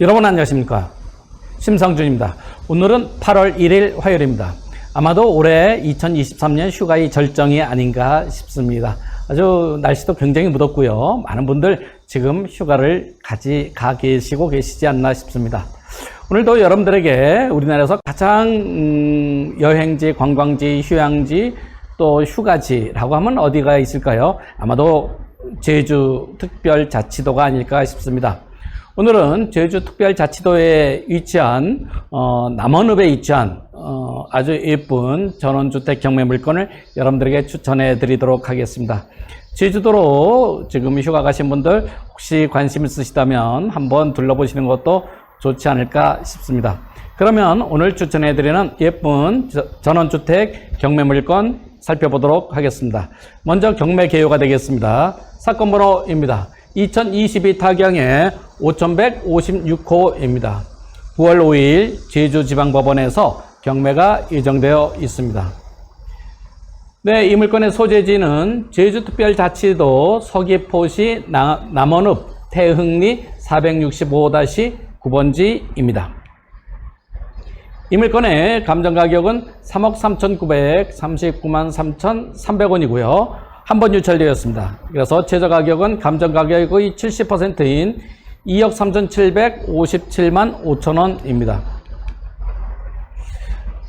여러분 안녕하십니까? 심상준입니다. 오늘은 8월 1일 화요일입니다. 아마도 올해 2023년 휴가의 절정이 아닌가 싶습니다. 아주 날씨도 굉장히 무덥고요. 많은 분들 지금 휴가를 가지 가 계시고 계시지 않나 싶습니다. 오늘도 여러분들에게 우리나라에서 가장 음, 여행지 관광지 휴양지 또 휴가지라고 하면 어디가 있을까요? 아마도 제주 특별자치도가 아닐까 싶습니다 오늘은 제주 특별자치도에 위치한 어, 남원읍에 위치한 어, 아주 예쁜 전원주택 경매 물건을 여러분들에게 추천해 드리도록 하겠습니다. 제주도로 지금 휴가 가신 분들 혹시 관심 있으시다면 한번 둘러보시는 것도 좋지 않을까 싶습니다. 그러면 오늘 추천해 드리는 예쁜 저- 전원주택 경매 물건 살펴보도록 하겠습니다. 먼저 경매 개요가 되겠습니다. 사건 번호입니다. 2022 타경의 5156호입니다. 9월 5일 제주지방법원에서 경매가 예정되어 있습니다. 네, 이 물건의 소재지는 제주특별자치도 서귀포시 나- 남원읍 태흥리 465-9번지입니다. 이 물건의 감정가격은 3억 3,939만 3,300원이고요. 한 번 유찰되었습니다. 그래서 최저가격은 감정가격의 70%인 2억 3,757만 5천원입니다.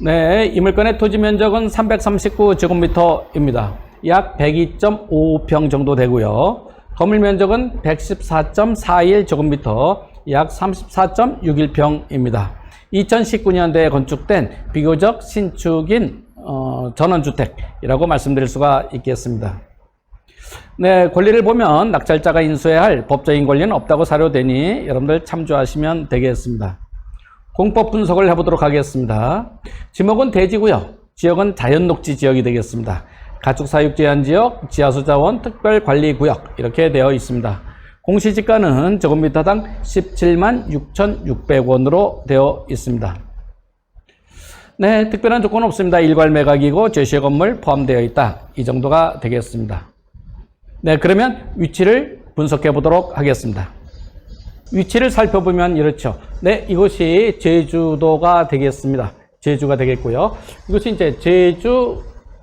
네, 이 물건의 토지 면적은 339제곱미터입니다. 약 102.5평 정도 되고요. 건물 면적은 114.41제곱미터, 약 34.61평입니다. 2019년도에 건축된 비교적 신축인 어, 전원주택이라고 말씀드릴 수가 있겠습니다. 네, 권리를 보면 낙찰자가 인수해야 할 법적인 권리는 없다고 사료되니 여러분들 참조하시면 되겠습니다. 공법 분석을 해보도록 하겠습니다. 지목은 대지고요. 지역은 자연녹지 지역이 되겠습니다. 가축사육 제한 지역, 지하수자원 특별 관리 구역 이렇게 되어 있습니다. 공시지가는 제곱미터당 17만 6,600원으로 되어 있습니다. 네, 특별한 조건 없습니다. 일괄 매각이고 제시의 건물 포함되어 있다. 이 정도가 되겠습니다. 네, 그러면 위치를 분석해 보도록 하겠습니다. 위치를 살펴보면 이렇죠. 네, 이곳이 제주도가 되겠습니다. 제주가 되겠고요. 이것이 이제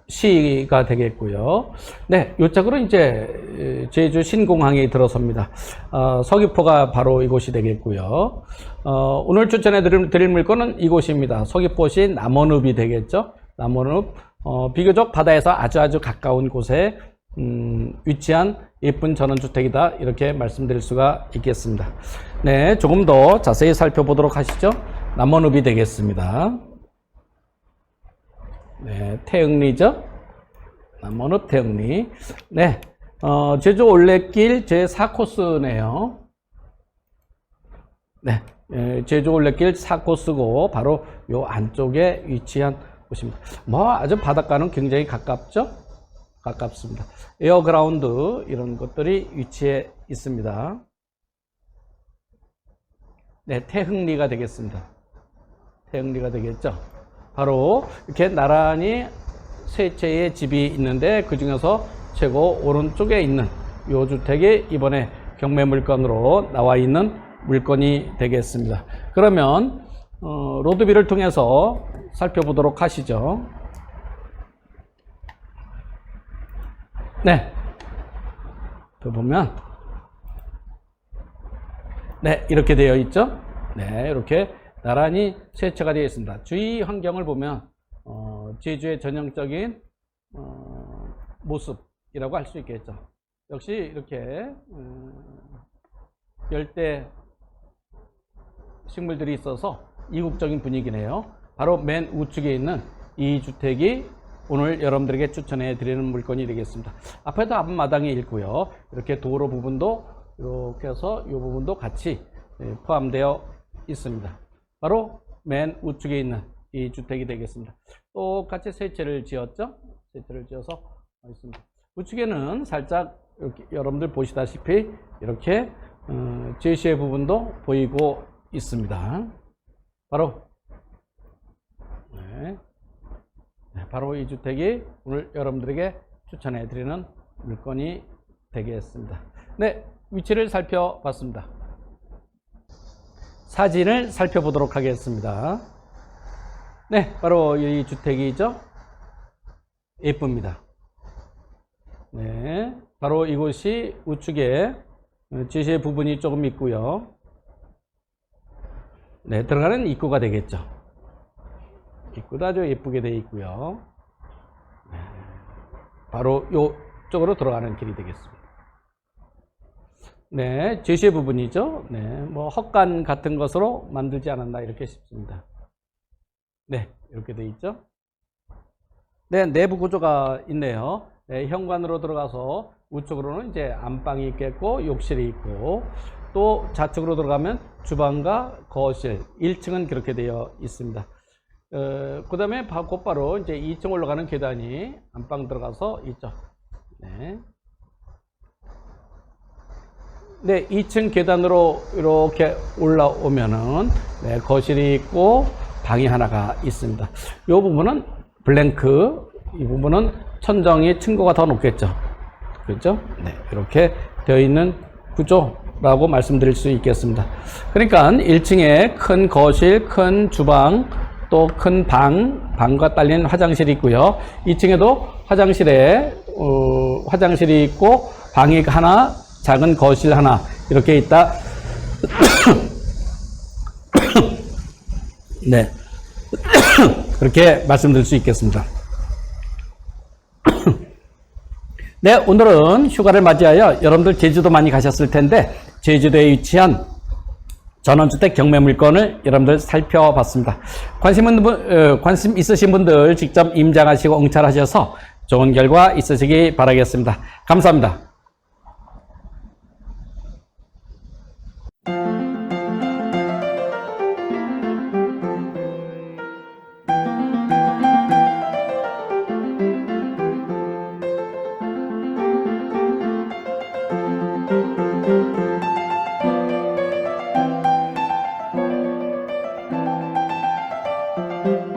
제주시가 되겠고요. 네, 요짝으로 이제 제주 신공항이 들어섭니다. 어, 서귀포가 바로 이곳이 되겠고요. 어, 오늘 추천해 드릴, 드릴 물건은 이곳입니다. 서귀포시 남원읍이 되겠죠. 남원읍 어, 비교적 바다에서 아주 아주 가까운 곳에 음, 위치한 예쁜 전원주택이다 이렇게 말씀드릴 수가 있겠습니다. 네, 조금 더 자세히 살펴보도록 하시죠. 남원읍이 되겠습니다. 네, 태흥리죠. 남원읍 태흥리. 네, 어, 제주 올레길 제 4코스네요. 네, 예, 제주 올레길 4코스고 바로 요 안쪽에 위치한 곳입니다. 뭐 아주 바닷가는 굉장히 가깝죠? 가깝습니다. 에어그라운드 이런 것들이 위치해 있습니다. 네, 태흥리가 되겠습니다. 태흥리가 되겠죠. 바로 이렇게 나란히 세 채의 집이 있는데 그 중에서 최고 오른쪽에 있는 요 주택이 이번에 경매 물건으로 나와 있는 물건이 되겠습니다. 그러면 어, 로드뷰를 통해서 살펴보도록 하시죠. 네. 그 보면 네, 이렇게 되어 있죠? 네, 이렇게 나란히 세차가 되어 있습니다. 주위 환경을 보면 어, 제주의 전형적인 어, 모습이라고 할 수 있겠죠. 역시 이렇게 음, 열대 식물들이 있어서 이국적인 분위기네요. 바로 맨 우측에 있는 이 주택이 오늘 여러분들에게 추천해 드리는 물건이 되겠습니다. 앞에도 앞마당이 있고요. 이렇게 도로 부분도 이렇게 해서 이 부분도 같이 예, 포함되어 있습니다. 바로 맨 우측에 있는 이 주택이 되겠습니다. 똑같이 세 채를 지었죠? 세 채를 지어서 있습니다. 우측에는 살짝 여러분들 보시다시피 이렇게 어, 제시의 부분도 보이고 있습니다. 바로 네. 네, 바로 이 주택이 오늘 여러분들에게 추천해 드리는 물건이 되겠습니다. 네, 위치를 살펴봤습니다. 사진을 살펴보도록 하겠습니다. 네, 바로 이 주택이죠. 예쁩니다. 네, 바로 이곳이 우측에 지시의 부분이 조금 있고요. 네, 들어가는 입구가 되겠죠. 입구도 아주 예쁘게 되어 있고요. 네, 바로 이쪽으로 들어가는 길이 되겠습니다. 네, 제시의 부분이죠. 네, 뭐 헛간 같은 것으로 만들지 않았나 이렇게 싶습니다. 네, 이렇게 돼 있죠. 네, 내부 구조가 있네요. 네, 현관으로 들어가서 우측으로는 이제 안방이 있겠고 욕실이 있고 또 좌측으로 들어가면 주방과 거실 1층은 그렇게 되어 있습니다. 어, 그 다음에 곧바로 이제 2층 올라가는 계단이 안방 들어가서 있죠. 네. 네, 2층 계단으로 이렇게 올라오면은 네, 거실이 있고 방이 하나가 있습니다. 이 부분은 블랭크, 이 부분은 천정이 층고가 더 높겠죠. 그렇죠? 네, 이렇게 되어 있는 구조라고 말씀드릴 수 있겠습니다. 그러니까 1층에 큰 거실, 큰 주방, 또 큰 방, 방과 딸린 화장실이 있고요. 2층에도 화장실에 어, 화장실이 있고 방이 하나, 작은 거실 하나 이렇게 있다. 네. 그렇게 말씀드릴 수 있겠습니다. 네, 오늘은 휴가를 맞이하여 여러분들 제주도 많이 가셨을 텐데 제주도에 위치한 전원주택 경매 물건을 여러분들 살펴봤습니다. 관심, 있는 분, 어, 관심 있으신 분들 직접 임장하시고 응찰하셔서 좋은 결과 있으시기 바라겠습니다. 감사합니다.